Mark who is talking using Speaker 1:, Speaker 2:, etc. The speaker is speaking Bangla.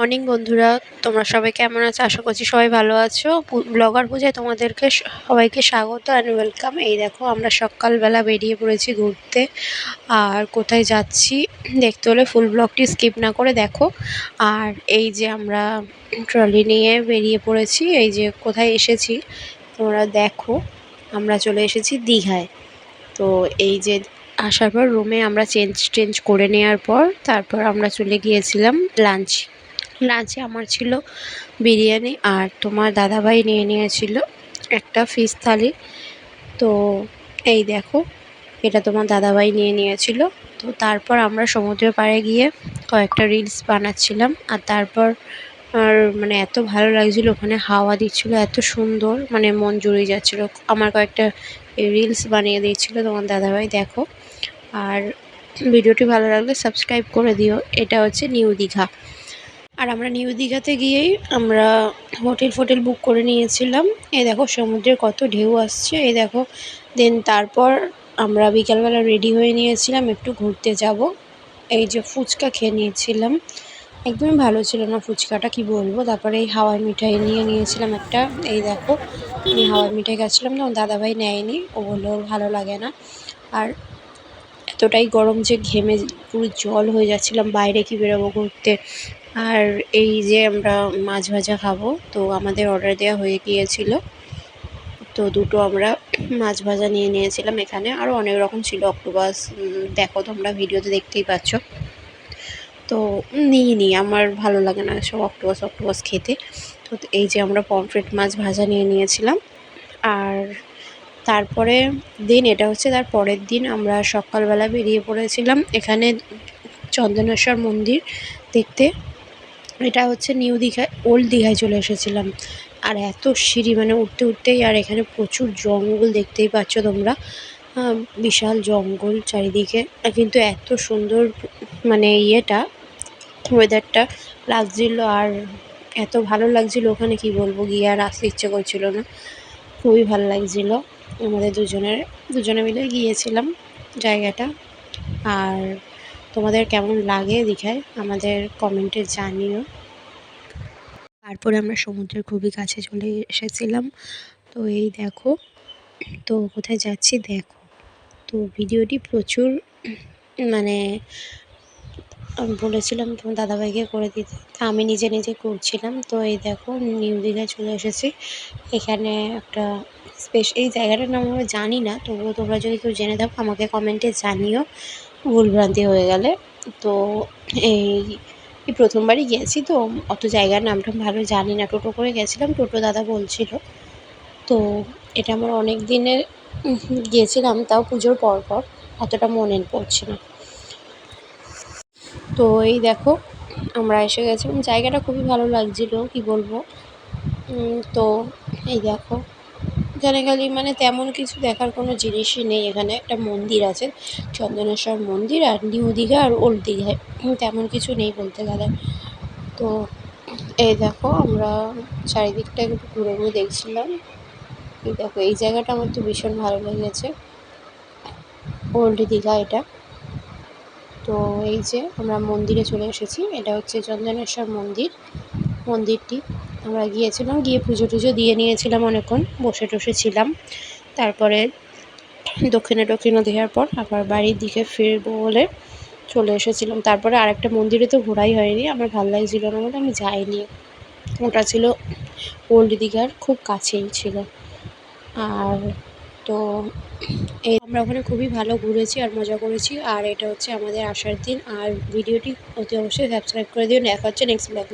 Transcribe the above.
Speaker 1: মর্নিং, বন্ধুরা। তোমরা সবাই কেমন আছো? আশা করছি সবাই ভালো আছো। ব্লগার পূজায় তোমাদেরকে সবাইকে স্বাগত অ্যান্ড ওয়েলকাম এই দেখো, আমরা সকালবেলা বেরিয়ে পড়েছি ঘুরতে। আর কোথায় যাচ্ছি? দেখতে হলে ফুল ব্লগটি স্কিপ না করে দেখো। আর এই যে আমরা ট্রলি নিয়ে বেরিয়ে পড়েছি, এই যে কোথায় এসেছি, তোমরা দেখো। আমরা চলে এসেছি দীঘায়। তো এই যে আসার পর রুমে আমরা চেঞ্জ টেঞ্জ করে নেওয়ার পর, তারপর আমরা চলে গিয়েছিলাম লাঞ্চ লাঞ্চে আমার ছিল বিরিয়ানি আর তোমার দাদাভাই নিয়ে নিয়েছিল একটা ফিশ থালি। তো এই দেখো, এটা তোমার দাদাভাই নিয়ে নিয়েছিল। তো তারপর আমরা সমুদ্রের পাড়ে গিয়ে কয়েকটা রিলস বানাচ্ছিলাম আর তারপর আর মানে এত ভালো লাগছিল, ওখানে হাওয়া দিচ্ছিল, এত সুন্দর মানে মন জুড়ে যাচ্ছিল। আমার কয়েকটা রিলস বানিয়ে দিয়েছিলো তোমার দাদাভাই, দেখো। আর ভিডিওটি ভালো লাগলে সাবস্ক্রাইব করে দিও। এটা হচ্ছে নিউ দীঘা। আর আমরা নিউ দীঘাতে গিয়েই আমরা হোটেল ফোটেল বুক করে নিয়েছিলাম। এই দেখো সমুদ্রের কত ঢেউ আসছে। এই দেখো দেন তারপর আমরা বিকালবেলা রেডি হয়ে নিয়েছিলাম একটু ঘুরতে যাব। এই যে ফুচকা খেয়ে নিয়েছিলাম। একদমই ভালো ছিল না ফুচকাটা, কি বলব? তারপরে এই হাওয়াই মিঠাই নিয়ে নিয়েছিলাম একটা। এই দেখো, আমি হাওয়াই মিঠাই খাচ্ছিলাম না দাদাভাই নেয়নি। ও বলল ভালো লাগে না। আর এতটাই গরম যে ঘেমে পুরো জল হয়ে যাচ্ছিলাম, বাইরে কি বেরোবো ঘুরতে। আর এই যে আমরা মাছ ভাজা খাব, তো আমাদের অর্ডার দেওয়া হয়ে গিয়েছিল। তো দুটো আমরা মাছ ভাজা নিয়ে নিয়েছিলাম এখানে। আরও অনেক রকম ছিল অক্টোপাস দেখো তোমরা ভিডিওতে দেখতেই পাচ্ছ। তো নিয়ে নিই, আমার ভালো লাগে না সব অক্টোপাস অক্টোপাস খেতে। তো এই যে আমরা পমফ্রেট মাছ ভাজা নিয়ে নিয়েছিলাম। আর তারপরে দিন, এটা হচ্ছে তার পরের দিন, আমরা সকালবেলা বেরিয়ে পড়েছিলাম এখানে চন্দনেশ্বর মন্দির দেখতে। এটা হচ্ছে নিউ দীঘায় ওল্ড দীঘায় চলে এসেছিলাম। আর এত সিঁড়ি মানে উঠতে উঠতেই আর এখানে প্রচুর জঙ্গল দেখতেই পাচ্ছ তোমরা। বিশাল জঙ্গল চারিদিকে। কিন্তু এত সুন্দর মানে ইয়েটা ওয়েদারটা লাগছিল আর এত ভালো লাগছিল ওখানে, কি বলব, গিয়ে আর আসতে ইচ্ছে করছিল না। খুবই ভালো লাগছিল। আমাদের দুজনের, দুজনে মিলে গিয়েছিলাম জায়গাটা। আর তোমাদের কেমন লাগে দীঘায়? আমাদের কমেন্টে জানিও। তারপরে আমরা সমুদ্রের খুবই কাছে চলে এসেছিলাম। তো এই দেখো, তো কোথায় যাচ্ছি দেখো। তো ভিডিওটি প্রচুর মানে আমি বলেছিলাম তোমার দাদাভাইকে করে দিতে। আমি নিজে নিজে করছিলাম। তো এই দেখো, নিউ দীঘায় চলে এসেছি। এখানে একটা স্পেশ এই জায়গাটার নাম আমরা জানি না, তবুও তোমরা যদি কেউ জেনে থাকো, আমাকে কমেন্টে জানিও, ভুলভ্রান্তি হয়ে গেলে। তো এই এই প্রথমবারই গেছি তো, অত জায়গার নামটা ভালো জানি না, টোটো করে গেছিলাম, টোটো দাদা বলছিল। তো এটা আমার অনেক দিনের গিয়েছিলাম তাও পুজোর পর পর, অতটা মনে পড়ছে না। তো এই দেখো, আমরা এসে গেছি, জায়গাটা খুবই ভালো লাগছিল, কি বলব? তো এই দেখো এখানে খালি মানে তেমন কিছু দেখার কোনো জিনিসই নেই। এখানে একটা মন্দির আছে, চন্দনেশ্বর মন্দির আর নিউ দীঘা আর ওল্ড দীঘায়। তেমন কিছু নেই বলতে গেলে। তো এই দেখো, আমরা চারিদিকটা একটু ঘুরে ঘুরে দেখছিলাম। এই দেখো, এই জায়গাটা আমার তো ভীষণ ভালো লেগেছে। ওল্ড দীঘা এটা। তো এই যে আমরা মন্দিরে চলে এসেছি, এটা হচ্ছে চন্দনেশ্বর মন্দির, মন্দিরটি। আমরা গিয়েছিলাম, গিয়ে পুজো টুজো দিয়ে নিয়েছিলাম অনেকক্ষণ, বসে টসে ছিলাম। তারপরে দক্ষিণে দক্ষিণে দেওয়ার পর আবার বাড়ির দিকে ফিরবো বলে চলে এসেছিলাম। তারপরে আরেকটা মন্দিরে তো ঘোরাই হয়নি, আমার ভালো লাগছিল না বলে আমি যাইনি। ওটা ছিল ওল্ড দীঘার, খুব কাছেই ছিল। আর তো এই আমরা ওখানে খুবই ভালো ঘুরেছি আর মজা করেছি। আর এটা হচ্ছে আমাদের আসার দিন। আর ভিডিওটি অতি অবশ্যই সাবস্ক্রাইব করে দিও। দেখা হচ্ছে নেক্সট ব্লগ